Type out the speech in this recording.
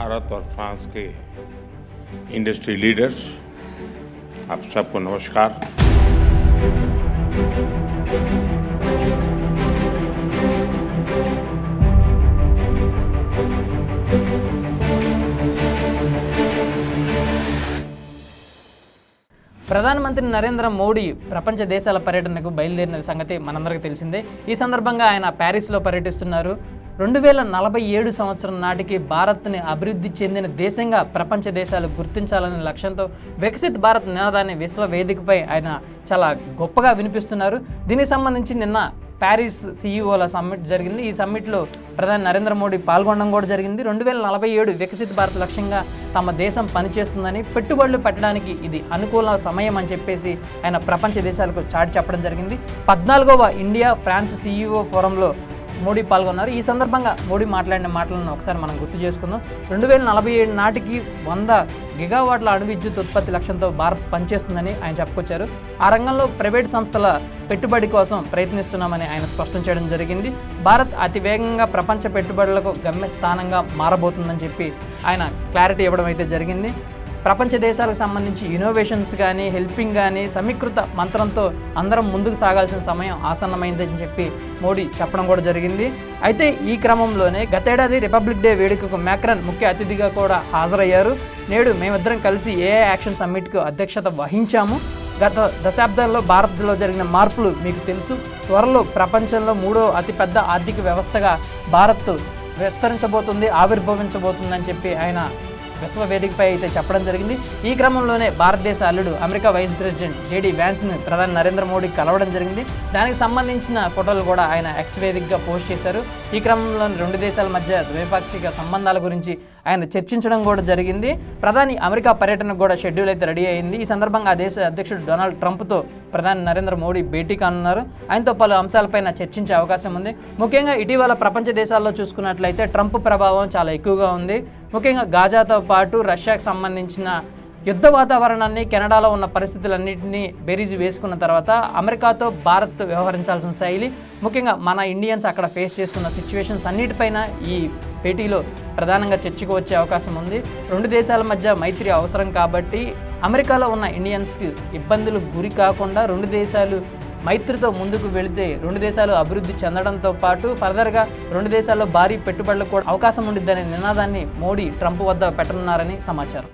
भारत और फ्रांस के industry leaders आप सबको नमस्कार ప్రధానమంత్రి నరేంద్ర మోడీ ప్రపంచ దేశాల పర్యటనకు బయలుదేరిన సంగతి మనందరికీ తెలిసిందే ఈ సందర్భంగా ఆయన ప్యారిస్లో పర్యటిస్తున్నారు రెండు వేల నలభై ఏడు సంవత్సరం నాటికి భారత్ని అభివృద్ధి చెందిన దేశంగా ప్రపంచ దేశాలు గుర్తించాలనే లక్ష్యంతో వికసిత్ భారత్ నినాదాన్ని విశ్వ వేదికపై ఆయన చాలా గొప్పగా వినిపిస్తున్నారు. దీనికి సంబంధించి నిన్న ప్యారిస్ సీఈఓల సమ్మిట్ జరిగింది. ఈ సమ్మిట్లో ప్రధాని నరేంద్ర మోడీ పాల్గొనడం కూడా జరిగింది. రెండు వేల నలభై ఏడు వికసిత భారత్ లక్ష్యంగా తమ దేశం పనిచేస్తుందని పెట్టుబడులు పెట్టడానికి ఇది అనుకూల సమయం అని చెప్పేసి ఆయన ప్రపంచ దేశాలకు చాటి చెప్పడం జరిగింది. పద్నాలుగవ ఇండియా ఫ్రాన్స్ సీఈఓ ఫోరంలో మోడీ పాల్గొన్నారు. ఈ సందర్భంగా మోడీ మాట్లాడిన మాటలను ఒకసారి మనం గుర్తు చేసుకుందాం. రెండు వేల నలభై ఏడు నాటికి వంద గిగావాట్ల అణు విద్యుత్ ఉత్పత్తి లక్ష్యంతో భారత్ పనిచేస్తుందని ఆయన చెప్పుకొచ్చారు. ఆ రంగంలో ప్రైవేట్ సంస్థల పెట్టుబడి కోసం ప్రయత్నిస్తున్నామని ఆయన స్పష్టం చేయడం జరిగింది. భారత్ అతి వేగంగా ప్రపంచ పెట్టుబడులకు గమ్యస్థానంగా మారబోతుందని చెప్పి ఆయన క్లారిటీ ఇవ్వడం అయితే జరిగింది. ప్రపంచ దేశాలకు సంబంధించి ఇన్నోవేషన్స్ కానీ హెల్పింగ్ కానీ సమీకృత మంత్రంతో అందరం ముందుకు సాగాల్సిన సమయం ఆసన్నమైందని చెప్పి మోడీ చెప్పడం కూడా జరిగింది. అయితే ఈ క్రమంలోనే గతేడాది రిపబ్లిక్ డే వేడుకకు మ్యాక్రన్ ముఖ్య అతిథిగా కూడా హాజరయ్యారు. నేడు మేమిద్దరం కలిసి ఏ యాక్షన్ సమ్మిట్కు అధ్యక్షత వహించాము. గత దశాబ్దాల్లో భారత్లో జరిగిన మార్పులు మీకు తెలుసు. త్వరలో ప్రపంచంలో మూడో అతిపెద్ద ఆర్థిక వ్యవస్థగా భారత్ విస్తరించబోతుంది ఆవిర్భవించబోతుందని చెప్పి ఆయన ప్రసవ వేదికపై అయితే చెప్పడం జరిగింది. ఈ క్రమంలోనే భారతదేశ అల్లుడు అమెరికా వైస్ ప్రెసిడెంట్ జేడీ వ్యాన్స్ను ప్రధాని నరేంద్ర మోడీ కలవడం జరిగింది. దానికి సంబంధించిన ఫోటోలు కూడా ఆయన ఎక్స్ వేదికగా పోస్ట్ చేశారు. ఈ క్రమంలో రెండు దేశాల మధ్య ద్వైపాక్షిక సంబంధాల గురించి ఆయన చర్చించడం కూడా జరిగింది. ప్రధాని అమెరికా పర్యటనకు కూడా షెడ్యూల్ అయితే రెడీ అయింది. ఈ సందర్భంగా ఆ దేశ అధ్యక్షుడు డొనాల్డ్ ట్రంప్తో ప్రధాని నరేంద్ర మోడీ భేటీ కానున్నారు. ఆయనతో పలు అంశాలపైన చర్చించే అవకాశం ఉంది. ముఖ్యంగా ఇటీవల ప్రపంచ దేశాల్లో చూసుకున్నట్లయితే ట్రంప్ ప్రభావం చాలా ఎక్కువగా ఉంది. ముఖ్యంగా గాజాతో పాటు రష్యాకు సంబంధించిన యుద్ధ వాతావరణాన్ని కెనడాలో ఉన్న పరిస్థితులన్నింటినీ బేరీజు వేసుకున్న తర్వాత అమెరికాతో భారత్ వ్యవహరించాల్సిన శైలి ముఖ్యంగా మన ఇండియన్స్ అక్కడ ఫేస్ చేస్తున్న సిచ్యువేషన్స్ అన్నిటిపైన ఈ భేటీలో ప్రధానంగా చర్చకు వచ్చే అవకాశం ఉంది. రెండు దేశాల మధ్య మైత్రి అవసరం కాబట్టి అమెరికాలో ఉన్న ఇండియన్స్కి ఇబ్బందులు గురి కాకుండా రెండు దేశాలు మైత్రితో ముందుకు వెళితే రెండు దేశాలు అభివృద్ధి చెందడంతో పాటు ఫర్దర్గా రెండు దేశాల్లో భారీ పెట్టుబడులకు కూడా అవకాశం ఉండిద్దనే నినాదాన్ని మోడీ ట్రంప్ వద్ద పెట్టనున్నారని సమాచారం.